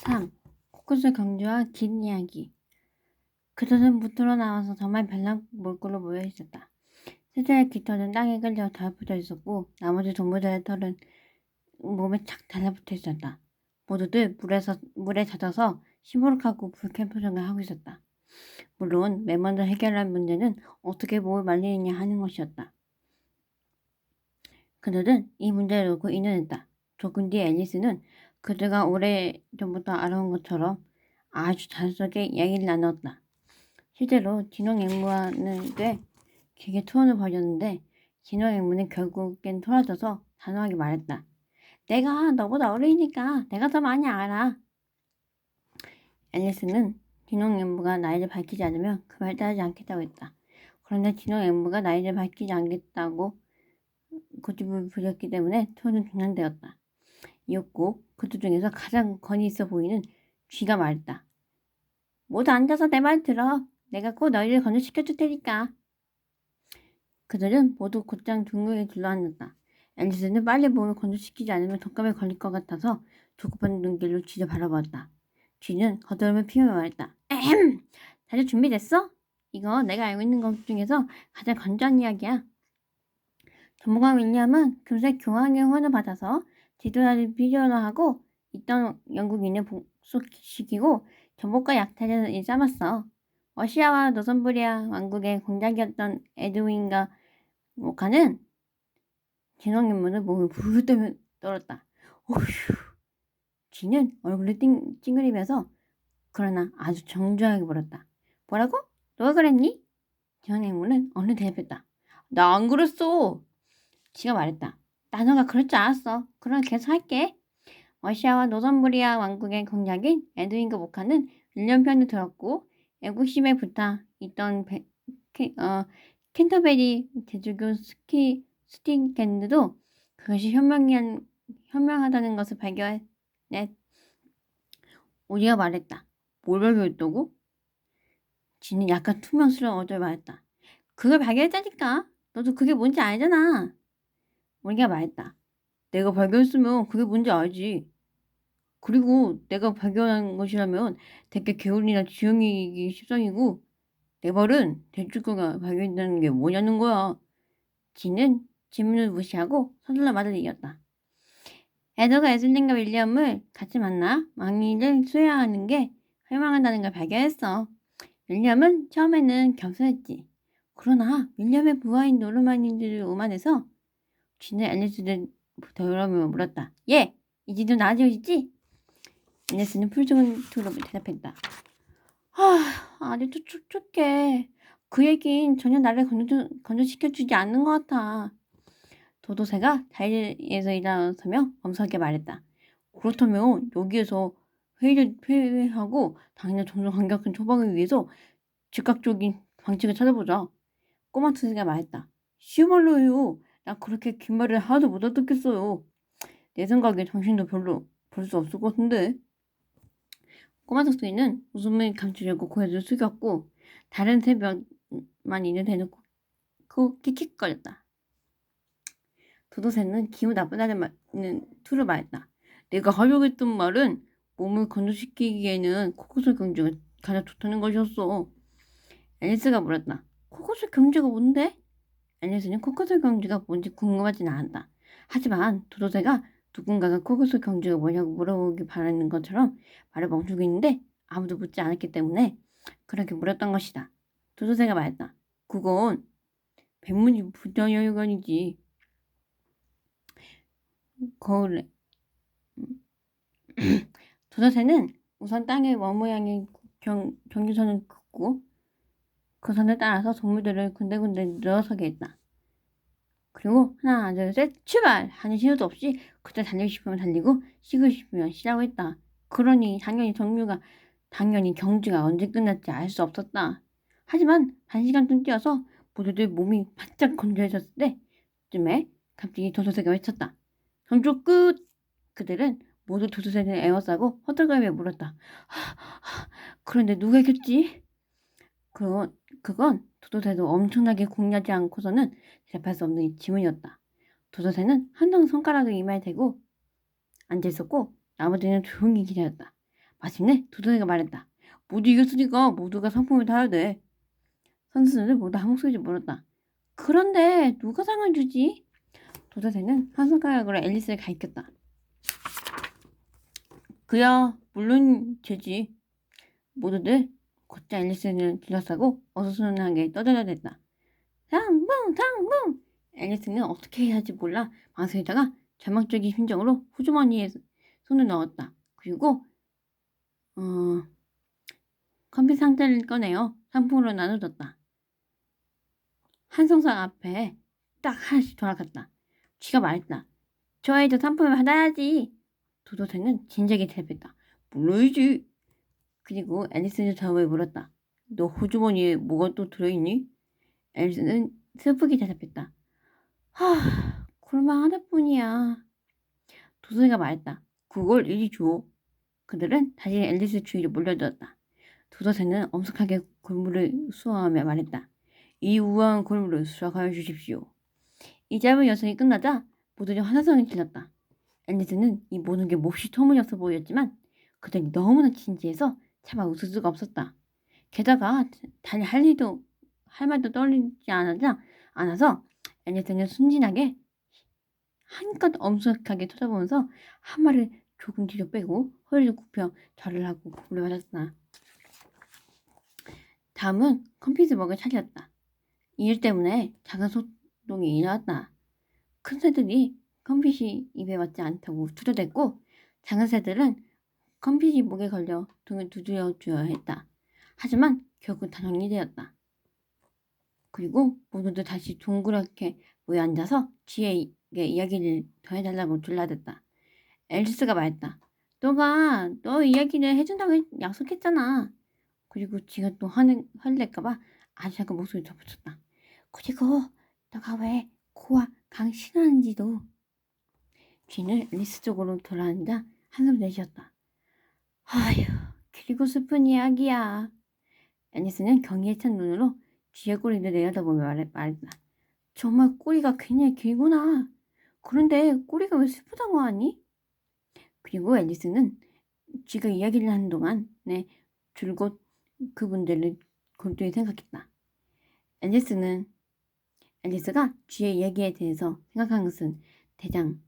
3. 코코스 경주와 긴 이야기. 그들은 무트로 나와서 정말 별난 몰골로 모여 있었다. 새들의 깃털은 땅에 끌려 달붙어 있었고 나머지 동물들의 털은 몸에 착 달라붙어 있었다. 모두들 물에서, 물에 젖어서 시무룩하고 불쾌한 표정을 하고 있었다. 물론 맨 먼저 해결할 문제는 어떻게 몸을 말리느냐 하는 것이었다. 그들은 이 문제를 놓고 인연했다. 조금 뒤 앨리스는 그들과 오래전부터 알아온 것처럼 아주 자연스럽게 이야기를 나눴다. 실제로 진홍 앵무와는 꽤 길게 토론을 벌였는데 진홍 앵무는 결국엔 토라져서 단호하게 말했다. 내가 너보다 어리니까 내가 더 많이 알아. 앨리스는 진홍 앵무가 나이를 밝히지 않으면 그 말 따르지 않겠다고 했다. 그런데 진홍 앵무가 나이를 밝히지 않겠다고 고집을 부렸기 때문에 토론은 중단되었다. 이었고 그들 중에서 가장 권위 있어 보이는 쥐가 말했다. 모두 앉아서 내 말 들어. 내가 곧 너희를 건조시켜줄 테니까. 그들은 모두 곧장 둥글게 둘러앉았다. 앨리스는 빨리 몸을 건조시키지 않으면 독감에 걸릴 것 같아서 조급한 눈길로 쥐를 바라보았다. 쥐는 거드름을 피우며 말했다. 에헴! 다들 준비됐어? 이거 내가 알고 있는 것 중에서 가장 건조한 이야기야. 전문가 윌리엄은 금세 교황의 후원을 받아서 지도자를 필요로 하고 있던 영국인을 복속시키고 전복과 약탈을 일삼았어. 러시아와 노선브리아 왕국의 공작이었던 에드윈과 모카는 진홍 인물을 몸을 부르르 떨었다. 오휴. 쥐는 얼굴을 띵, 찡그리면서 그러나 아주 정중하게 물었다. 뭐라고? 너가 그랬니? 진홍 인물은 어느 대답했다. 나 안 그랬어. 쥐가 말했다. 나너가 그럴 줄 알았어. 그럼 계속 할게. 러시아와 노선브리아 왕국의 공작인 에드윈과 모카는 1년 편을 들었고 애국심에 불타 있던 베, 캐, 어, 캔터베리 제주교 스키 스팅캔드도 그것이 현명한, 현명하다는 것을 발견해 우리가 말했다. 뭘 발견했다고? 지는 약간 투명스러운 어조를 말했다. 그걸 발견했다니까. 너도 그게 뭔지 알잖아. 우리가 말했다. 내가 발견했으면 그게 뭔지 알지. 그리고 내가 발견한 것이라면 대개 개울이나 지형이기 십상이고 내 말은 대축구가 발견했다는 게 뭐냐는 거야. 지는 질문을 무시하고 서둘러 말을 이었다. 에더가 에슬린과 윌리엄을 같이 만나 왕위를 수여하는 게 할망한다는 걸 발견했어. 윌리엄은 처음에는 겸손했지. 그러나 윌리엄의 부하인 노르마니들을 오만해서 쥐는 앨리스를 더러며 물었다. 예, 이제도 나아지고 앨리스는 풀죽은 투로 대답했다. 아, 아직도 촉촉해. 그 얘긴 전혀 나를 건조, 건조시켜주지 않는 것 같아. 도도새가 자리에서 일어서며 엄석하게 말했다. 그렇다면 여기에서 회의를 회의하고 당연히 점점 강력한 처방을 위해서 즉각적인 방책을 찾아보자. 꼬마 투새가 말했다. 쉬운 말로요. 나 그렇게 긴 말을 하나도 못 알아듣겠어요. 내 생각에 당신도 별로 볼 수 없을 것 같은데. 꼬마 덕수이는 웃음을 감추려고 고개를 숙였고 다른 세 명만 있는 대놓고 그 킥킥거렸다. 도도새는 기분 나쁘다는 말은 투를 말했다. 내가 하려고 했던 말은 몸을 건조시키기에는 코코솔 경주가 가장 좋다는 것이었어. 앨리스가 물었다. 코코솔 경주가 뭔데? 앨리스는 코코솔 경주가 뭔지 궁금하지는 않았다. 하지만 도도새가 누군가가 코코솔 경주가 뭐냐고 물어보기 바라는 것처럼 말을 멈추고 있는데 아무도 묻지 않았기 때문에 그렇게 물었던 것이다. 도도새가 말했다. 그건 백문이 부자여관이지. 거울에 도도새는 우선 땅의 원모양의 경, 경주선을 긋고 그 선을 따라서 동물들을 군데군데 늘어서게 했다. 그리고 하나 둘 셋 출발 하는 신호도 없이 그때 달리고 싶으면 달리고 쉬고 싶으면 쉬라고 했다. 그러니 당연히 정류가 당연히 경주가 언제 끝날지 알 수 없었다. 하지만 한 시간쯤 뛰어서 모두들 몸이 바짝 건조해졌을 때쯤에 갑자기 도도새가 외쳤다. 경주 끝! 그들은 모두 도도새를 에워싸고 허들감에 물었다. 하, 하, 그런데 누가 이겼지? 그건, 그건 도도새도 엄청나게 공략하지 않고서는 대답할 수 없는 질문이었다. 도도새는 한동 손가락을 이마에 대고 앉아 있었고 나머지는 조용히 기다렸다. 마침내 도도새가 말했다. 모두 이겼으니까 모두가 상품을 타야 돼. 선수들은 모두 한 목소리로 물었다. 그런데 누가 상을 주지? 도도새는 한 손가락으로 앨리스를 가리켰다. 그야 물론 되지. 모두들 곧장 앨리스는 둘러싸고 어수선하게 떠들어댔다. 상봉 상봉 앨리스는 어떻게 해야 할지 몰라 망설이다가 절망적인 심정으로 호주머니에 손을 넣었다. 그리고 어 컴퓨터 상자를 꺼내어 상품으로 나눠줬다. 한성상 앞에 딱 하나씩 돌아갔다. 쥐가 말했다. 저 애도 상품을 받아야지. 도도새는 진작에 대답했다. 물론이지. 그리고 앨리스는 저음에 물었다. 너 호주머니에 뭐가 또 들어있니? 앨리스는 슬프게 대답했다. 하, 그럴만 하나뿐이야. 도도새가 말했다. 그걸 이리 줘. 그들은 다시 앨리스 주위로 몰려들었다. 도도새는 엄숙하게 골물을 수확하며 말했다. 이 우아한 골물을 수확하여 주십시오. 이 짧은 여성이 끝나자 모두들 환호성이 질렀다. 앨리스는 이 모든 게 몹시 터무니없어 보였지만 그들이 너무나 진지해서 차마 웃을 수가 없었다. 게다가 달리 할 일도 할 말도 떨리지 않아서 않아서 앨리스는 순진하게 한껏 엄숙하게 쳐다보면서 한 말을 조금 뒤로 빼고 허리를 굽혀 절을 하고 고를 받았다. 다음은 컴퓨터 먹을 차례였다. 이일 때문에 작은 소동이 일어났다. 큰 새들이 컴핏이 입에 맞지 않다고 투덜댔고 작은 새들은 컴핏이 목에 걸려 등을 두드려 줘야 했다. 하지만 결국 다 정리되었다. 그리고 모두들 다시 동그랗게 모여 앉아서 쥐에게 이야기를 더 해달라고 둘러댔다. 앨리스가 말했다. 너가 너 이야기를 해준다고 약속했잖아. 그리고 쥐가 또 화는, 화낼까봐 아주 작은 목소리 덧붙였다. 그리고 너가 왜 고와 강 싫어하는지도. 쥐는 앨리스 쪽으로 돌아앉아 한숨 내쉬었다. 아휴, 길고 슬픈 이야기야. 앨리스는 경계에 찬 눈으로 쥐의 꼬리를 내려다보며 말했, 말했다. 정말 꼬리가 굉장히 길구나. 그런데 꼬리가 왜 슬프다고 하니? 그리고 앨리스는 쥐가 이야기를 하는 동안 네, 줄곧 그분들을 곤두에 생각했다. 앨리스는 앨리스가 쥐의 이야기에 대해서 생각한 것은 대장,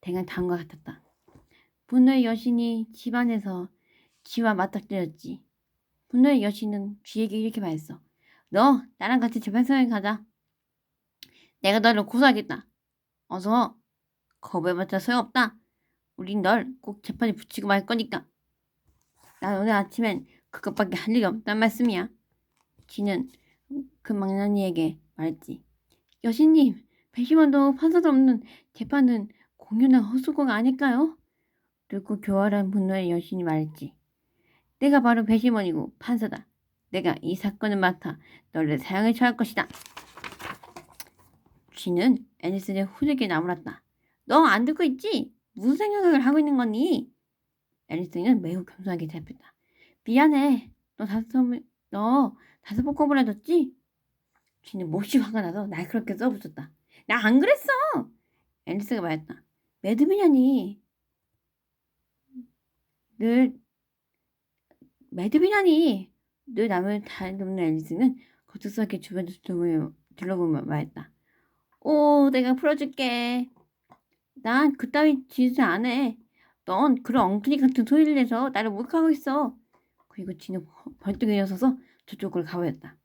대강 다음과 같았다. 분노의 여신이 집안에서 쥐와 맞닥뜨렸지. 분노의 여신은 쥐에게 이렇게 말했어. 너 나랑 같이 재판소에 가자. 내가 너를 고소하겠다. 어서 겁에봤자 소용없다. 우린 널 꼭 재판에 붙이고 말 거니까. 난 오늘 아침엔 그것밖에 할 일이 없단 말씀이야. 쥐는 그 망나니에게 말했지. 여신님, 배심원도 판사도 없는 재판은 공연한 헛수고가 아닐까요? 그리고 교활한 분노의 여신이 말했지. 내가 바로 배심원이고 판사다. 내가 이 사건을 맡아 너를 사형에 처할 것이다. 쥐는 애니슨의 후들게 나무랐다. 너 안 듣고 있지? 무슨 생각을 하고 있는 거니? 애니슨은 매우 겸손하게 대답했다. 미안해. 너 다섯, 너 다섯 번 꼬부라졌지? 쥐는 몹시 화가 나서 날카롭게 써붙였다. 나 안 그랬어! 앨리스가 말했다. 매드비냐니. 늘, 매드비냐니. 늘 남을 다듬는 앨리스는 거칠하게 주변을 둘러보며 말했다. 오, 내가 풀어줄게. 난 그따위 짓을 안 해. 넌 그런 엉뚱이 같은 소리를 내서 나를 몰카하고 있어. 그리고 쥐는 벌떡 일어서서 저쪽으로 가보였다.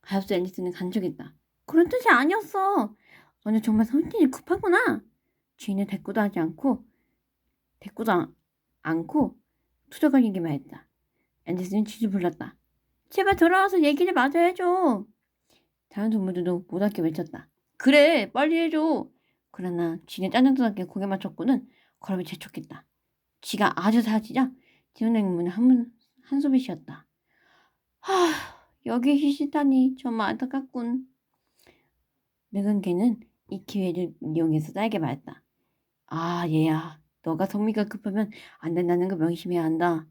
가엾 앨리스는 간척했다. 그런 뜻이 아니었어. 너는 정말 성질이 급하구나. 쥐는 대꾸도 하지 않고 대꾸도 않고 투덜거리기만 했다. 앨리스는 쥐를 불렀다. 제발 돌아와서 얘기를 마저 해줘. 다른 동물들도 못하게 외쳤다. 그래 빨리 해줘. 그러나 쥐는 짜증스럽게 고개 맞췄고는 걸음을 재촉했다. 쥐가 아주 사라지자 지훈행문은 한, 한숨을 쉬었다. 하, 여기 쉬시다니 정말 안타깝군. 늙은 개는 이 기회를 이용해서 딸게 말했다. 아, 얘야. 너가 성미가 급하면 안 된다는 걸 명심해야 한다.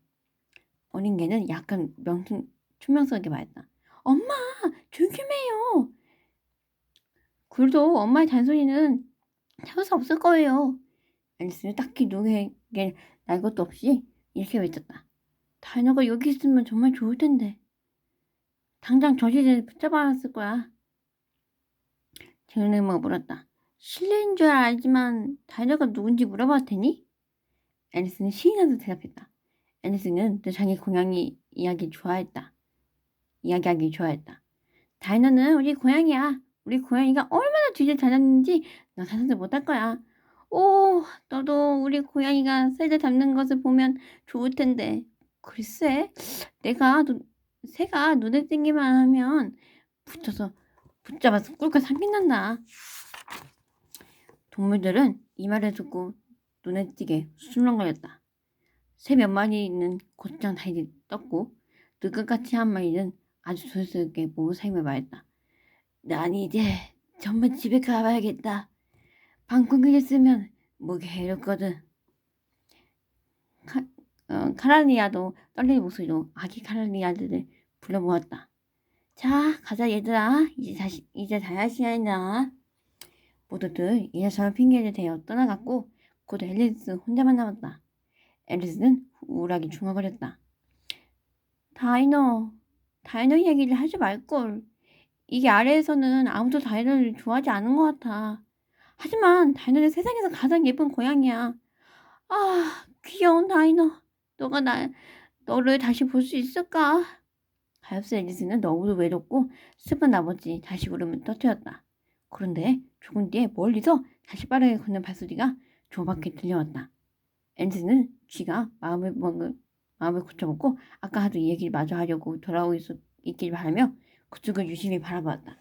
어린 개는 약간 명중, 투명스럽게 말했다. 엄마, 조용히 해요. 그래도 엄마의 잔소리는 참을 수 없을 거예요. 앨리스는 딱히 누구에게 날 것도 없이 이렇게 외쳤다. 다이너가 여기 있으면 정말 좋을 텐데. 당장 저 시대에 붙잡아놨을 거야. 엄마가 물었다. 실례인 줄 알지만 다이너가 누군지 물어봐도 되니? 앨리스는 나서 대답했다. 앨리스는 또 자기 고양이 이야기 좋아했다. 이야기하기 좋아했다. 다이너는 우리 고양이야. 우리 고양이가 얼마나 뒤를 찾았는지 너 상상도 못할 거야. 오, 너도 우리 고양이가 새를 잡는 것을 보면 좋을 텐데. 글쎄, 내가 눈, 새가 눈에 띄기만 하면 붙어서 붙잡아서 꿀꺽 삼킨단다. 동물들은 이 말을 듣고 눈에 띄게 술렁거렸다. 새 몇 마리는 곧장 다리 떴고 늙은같이 한 마리는 아주 조심스럽게 모사임을 말했다. 난 이제 정말 집에 가봐야겠다. 방귀를 쓰면 목이 해롭거든. 카, 어, 카라니아도 떨리는 목소리로 아기 카라니아들을 불러모았다. 자, 가자 얘들아. 이제 다시 이제 다할 시간이다. 모두들 이래저래 핑계를 대어 떠나갔고 곧 앨리스 혼자만 남았다. 앨리스는 우울하게 중얼거렸다. 다이너, 다이너 이야기를 하지 말걸. 이게 아래에서는 아무도 다이너를 좋아하지 않은 것 같아. 하지만 다이너는 세상에서 가장 예쁜 고양이야. 아, 귀여운 다이너. 너가 나, 너를 다시 볼 수 있을까? 가엾스 앨리스는 너무도 외롭고 슬픈 나머지 다시 울음을 터뜨렸다. 그런데 조금 뒤에 멀리서 다시 빠르게 걷는 발소리가 조밖에 들려왔다. 앨리스는 쥐가 마음을 먹을 마음을 고쳐먹고 아까 하던 이 얘기를 마저 하려고 돌아오고 있, 있길 바라며 그쪽을 유심히 바라보았다.